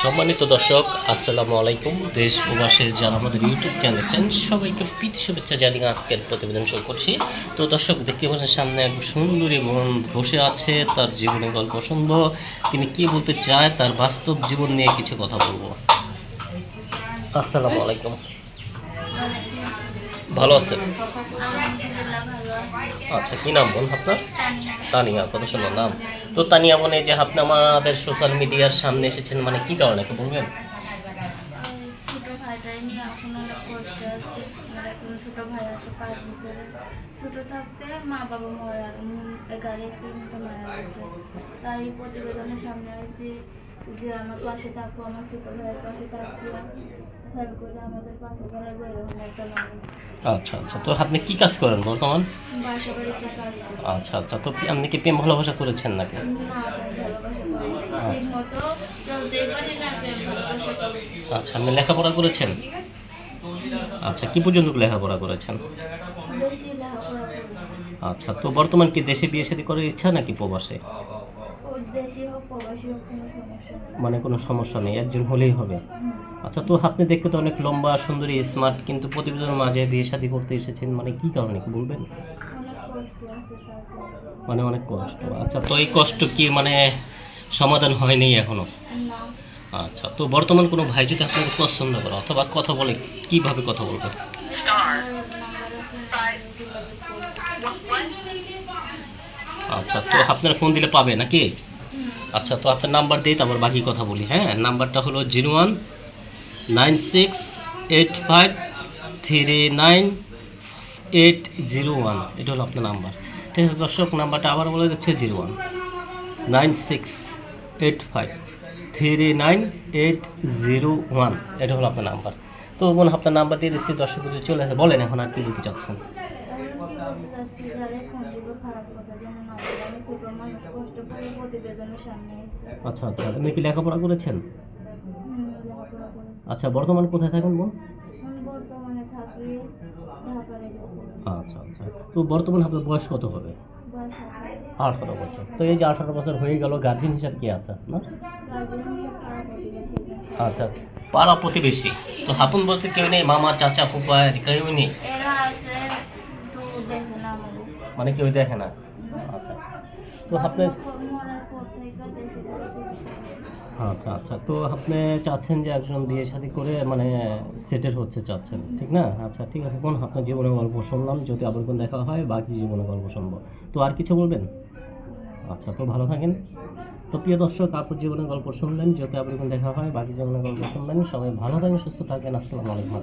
সম্মানিত দর্শক, আসসালামু আলাইকুম। দেশ প্রবাসের যারা আমাদের ইউটিউব চ্যানেল দেখছেন, সবাইকে প্রীতি শুভেচ্ছা জানিয়ে আজকের প্রতিবেদন শুরু করছি। তো দর্শক, দেখতে পাচ্ছেন সামনে এক সুন্দরী বোন বসে আছে, তার জীবনের গল্প শুনব। তিনি কি বলতে চায়, তার বাস্তব জীবন নিয়ে কিছু কথা বলব। আসসালামু আলাইকুম। ভালো আছেন? আচ্ছা কি নাম বোন আপনার? তানিয়া, কত সুন্দর নাম। তো তানিয়া এই যে আপনি আমাদের সোশ্যাল মিডিয়ার সামনে এসেছেন মানে কি কারণে, একটু বলবেন? ছোট ভাই আছে পাঁচ ছোট থাকতে মা বাবা মারা গাড়ি মারা গেছে। তাই প্রতিবেদনের সামনে আসছি যে আমার পাশে থাকো আমার ছোট ভাইয়ের পাশে থাকো। হেল্প করে আমাদের পাশে দাঁড়াবো এরকম একটা মানুষ। আচ্ছা আচ্ছা। তো আপনি কি কাজ করেন বর্তমান? আচ্ছা আচ্ছা। তো আপনি কি প্রেম ভালোবাসা করেছেন নাকি। আচ্ছা। আচ্ছা আপনি লেখাপড়া করেছেন? আচ্ছা কি পর্যন্ত লেখাপড়া করেছেন। আচ্ছা তো বর্তমান কি দেশে বিয়ে শাদী করার ইচ্ছা নাকি প্রবাসে? দেশি হোক প্রবাসী হোক কোনো সমস্যা নেই। মানে কোনো সমস্যা নেই একজন হলেই হবে। আচ্ছা তো আপনি দেখতে তো অনেক লম্বা সুন্দরী স্মার্ট কিন্তু প্রতিবেদনের মাঝে বিয়ে শাদী করতে এসেছেন মানে কি কারণে কি বলবেন। মানে অনেক কষ্ট। আচ্ছা তো এই কষ্ট কি মানে সমাধান হয়নি এখনও? আচ্ছা তো বর্তমান কোনো ভাই যদি আপনাকে পছন্দ করে অথবা কথা বলে কীভাবে কথা বলবে। আচ্ছা তো আপনার ফোন দিলে পাবে নাকি। আচ্ছা তো আপনার নাম্বার দিয়ে তারপর বাকি কথা বলি। হ্যাঁ নাম্বারটা হলো zero one nine six eight five three nine eight zero one. এটা হলো আপনার নাম্বার ঠিক আছে, দর্শক নাম্বারটা আবার বলে যাচ্ছে zero one nine six eight five three nine eight zero one. এটা হলো আপনার নাম্বার তো বোন, আপনার নাম্বার দিয়ে দিচ্ছি, দর্শক চলে আসে, বলেন এখন আর কি বলতে চাচ্ছেন। আচ্ছা আচ্ছা। আপনি কি লেখাপড়া করেছেন? আচ্ছা বর্তমানে কোথায় থাকেন বোন আচ্ছা আচ্ছা। তো বর্তমানে আপনার বয়স কত হবে? আঠারো বছর। তো এই যে আঠারো বছর হয়ে গেল গার্জেন হিসাব কি আছে না আচ্ছা পাড়া প্রতিবেশী। তো হাপুন বলতে কেউ নেই, মামা, চাচা ফুপা কেউ নেই। মানে কেউ দেখে না? আচ্ছা আচ্ছা। তো আপনি আচ্ছা আচ্ছা। তো আপনি চাচ্ছেন যে একজন বিয়ে শাদী করে মানে সেটেল হচ্ছে চাচ্ছেন ঠিক না? আচ্ছা ঠিক আছে। কোন আপনার জীবনের গল্প শুনলাম যদি আবার কোন দেখা হয় বাকি জীবনের গল্প শুনব? তো আর কিছু বলবেন? আচ্ছা তো ভালো থাকেন। তো প্রিয় দর্শক আপুর জীবনের গল্প শুনলেন যদি আবার কোন দেখা হয় বাকি জীবনের গল্প শুনলেন সবাই ভালো থাকেন সুস্থ থাকেন। আসসালামু আলাইকুম